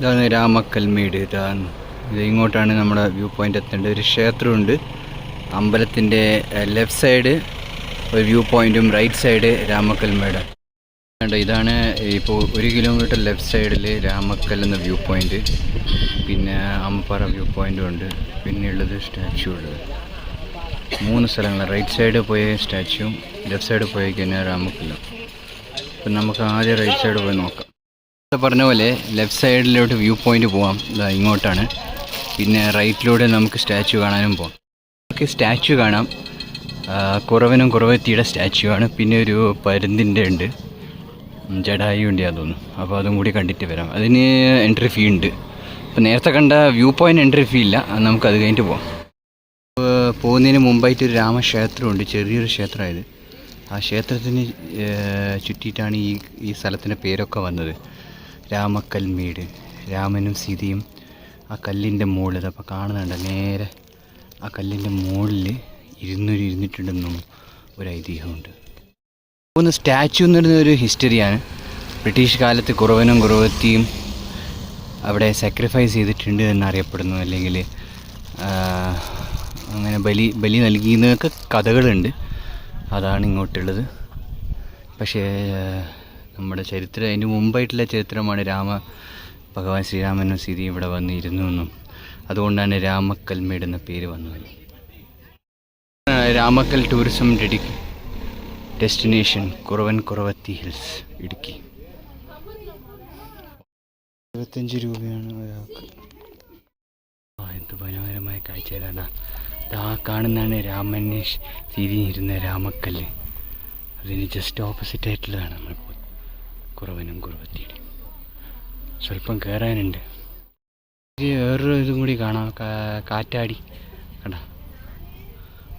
ഇതാണ് രാമക്കൽമേട് ഇതാണ് ഇത് ഇങ്ങോട്ടാണ് നമ്മുടെ വ്യൂ പോയിന്റ് എത്തേണ്ടത്. ഒരു ക്ഷേത്രമുണ്ട്. അമ്പലത്തിന്റെ ലെഫ്റ്റ് സൈഡ് ഒരു വ്യൂ പോയിന്റും റൈറ്റ് സൈഡ് രാമക്കൽമേട് ഇതാണ് ഇപ്പോൾ ഒരു കിലോമീറ്റർ ലെഫ്റ്റ് സൈഡിൽ രാമക്കൽ എന്ന വ്യൂ പോയിന്റ് പിന്നെ അമ്പറ വ്യൂ പോയിന്റും ഉണ്ട്. പിന്നെയുള്ളത് സ്റ്റാച്ചു ഉള്ളത്. മൂന്ന് സ്ഥലങ്ങൾ റൈറ്റ് സൈഡ് പോയ സ്റ്റാച്ചുവും ലെഫ്റ്റ് സൈഡ് പോയി കഴിഞ്ഞാൽ രാമക്കല്ലും. അപ്പം നമുക്ക് ആദ്യം റൈറ്റ് സൈഡ് പോയി നോക്കാം. പറഞ്ഞ പോലെ ലെഫ്റ്റ് സൈഡിലോട്ട് വ്യൂ പോയിന്റ് പോവാം. ഇങ്ങോട്ടാണ്. പിന്നെ റൈറ്റിലൂടെ നമുക്ക് സ്റ്റാച്ചു കാണാനും പോകാം നമുക്ക് സ്റ്റാച്ചു കാണാം. കുറവനും കുറവത്തിയുടെ സ്റ്റാച്ചു ആണ്. പിന്നെ ഒരു പരുന്തിന്റെ ഉണ്ട്. ജഡായി ഉണ്ട് തോന്നുന്നു. അപ്പോൾ അതും കൂടി കണ്ടിട്ട് വരാം. അതിന് എൻട്രി ഫീ ഉണ്ട്. അപ്പോൾ നേരത്തെ കണ്ട വ്യൂ പോയിന്റ് എൻട്രി ഫീ ഇല്ല. നമുക്ക് അത് കഴിഞ്ഞിട്ട് പോകാം പോകുന്നതിന് മുമ്പായിട്ട് ഒരു രാമക്ഷേത്രമുണ്ട് ചെറിയൊരു ക്ഷേത്രമായത്. ആ ക്ഷേത്രത്തിന് ചുറ്റിയിട്ടാണ് ഈ ഈ സ്ഥലത്തിന്റെ പേരൊക്കെ വന്നത്. രാമക്കൽമേട്. രാമനും സീതയും ആ കല്ലിന്റെ മുകളിൽ അപ്പോൾ കാണുന്നുണ്ട് നേരെ ആ കല്ലിന്റെ മുകളിൽ ഇരുന്നൂറ് ഇരുന്നിട്ടുണ്ടെന്നും ഒരു ഐതിഹ്യമുണ്ട്. ഒന്ന് സ്റ്റാച്ചു എന്ന് പറയുന്ന ഒരു ഹിസ്റ്ററിയാണ്. ബ്രിട്ടീഷ് കാലത്ത് കുറവനും കുറവത്തിയും അവിടെ സാക്രിഫൈസ് ചെയ്തിട്ടുണ്ട് എന്നറിയപ്പെടുന്നു. അല്ലെങ്കിൽ അങ്ങനെ ബലി ബലി നൽകിയെന്നൊക്കെ കഥകളുണ്ട്. അതാണ് ഇങ്ങോട്ടുള്ളത്. പക്ഷേ നമ്മുടെ ചരിത്രം അതിന് മുമ്പായിട്ടുള്ള ചരിത്രമാണ് രാമ ഭഗവാൻ ശ്രീരാമനും സ്ഥിതി ഇവിടെ വന്നിരുന്നു എന്നും. അതുകൊണ്ടാണ് രാമക്കൽമേട് എന്ന പേര് വന്നത്. രാമക്കൽ ടൂറിസം ഡെഡി ഡെസ്റ്റിനേഷൻ കുറവൻ കുറവത്തി ഹിൽസ് ഇടുക്കി. ഇരുപത്തഞ്ച് രൂപയാണ് ഒരാൾക്ക്. ആ എന്ത് മനോഹരമായ കാഴ്ചകളാണ് ആ കാണുന്നതാണ് രാമന് തിരിഞ്ഞിരുന്ന രാമക്കല്ല്. അതിന് ജസ്റ്റ് ഓപ്പോസിറ്റ് ആയിട്ടുള്ളതാണ് നമ്മൾ കുറവനും കുറവത്തിയുടെ സ്വല്പം കയറാനുണ്ട് വേറൊരു ഇതും കൂടി കാണാം. കാറ്റാടി. കണ്ടോ?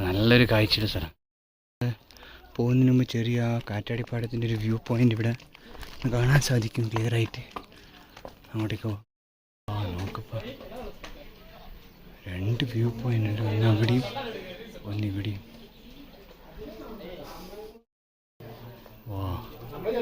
നല്ലൊരു കാഴ്ചയുടെ സ്ഥലം. പോകുന്നതിന് മുമ്പ് ചെറിയ കാറ്റാടി കാറ്റാടിപ്പാടത്തിന്റെ ഒരു വ്യൂ പോയിന്റ് ഇവിടെ കാണാൻ സാധിക്കും. ക്ലിയറായിട്ട് അങ്ങോട്ടേക്ക് പോവാം ആ നോക്കപ്പോ. രണ്ട് വ്യൂ പോയിന്റ് ഉണ്ട്. ഒന്ന് അവിടെയും ഒന്ന് ഇവിടെയും.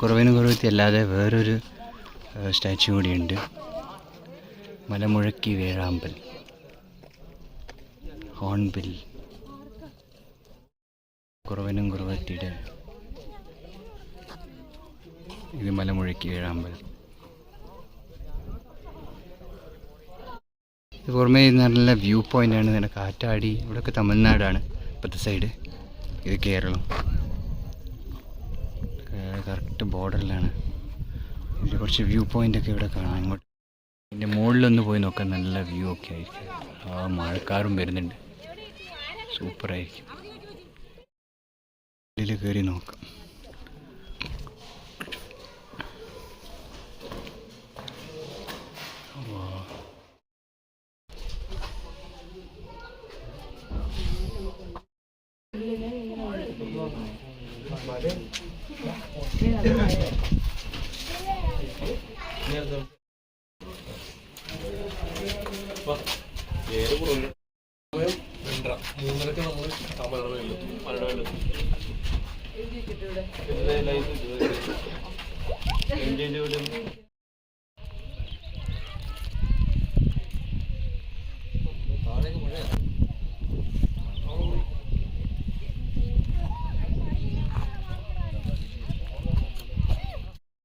കുറവിനും കുറവത്തി അല്ലാതെ വേറൊരു സ്റ്റാച്ചു കൂടിയുണ്ട്. മലമുഴക്കി വേഴാമ്പൽ. ഹോൺബിൽ കുറവനും കുറവറ്റിയുടെ ഇത് മലമുഴക്കി വേഴാമ്പൽ ഇത് പുറമേ നല്ല വ്യൂ പോയിന്റാണ് നല്ല കാറ്റാടി. ഇവിടെയൊക്കെ തമിഴ്നാടാണ്. ഇപ്പോഴത്തെ സൈഡ് ഇത് കേരളം. കറക്റ്റ് ബോർഡറിലാണ് ഇതിൽ കുറച്ച് വ്യൂ പോയിന്റ് ഒക്കെ ഇവിടെ കാണാം. ഇങ്ങോട്ട്. ഇതിന്റെ മുകളിലൊന്ന് പോയി നോക്കാൻ നല്ല വ്യൂ ഒക്കെ ആയിരിക്കും. ആ മഴക്കാറും വരുന്നുണ്ട്. സൂപ്പറായിരിക്കും ഉള്ളിൽ കയറി നോക്കാം വാ. മൂന്നരക്ക് നമ്മൾ വെള്ളത്തിൽ മലയുടെ വെള്ളത്തിൽ എൻജോയ്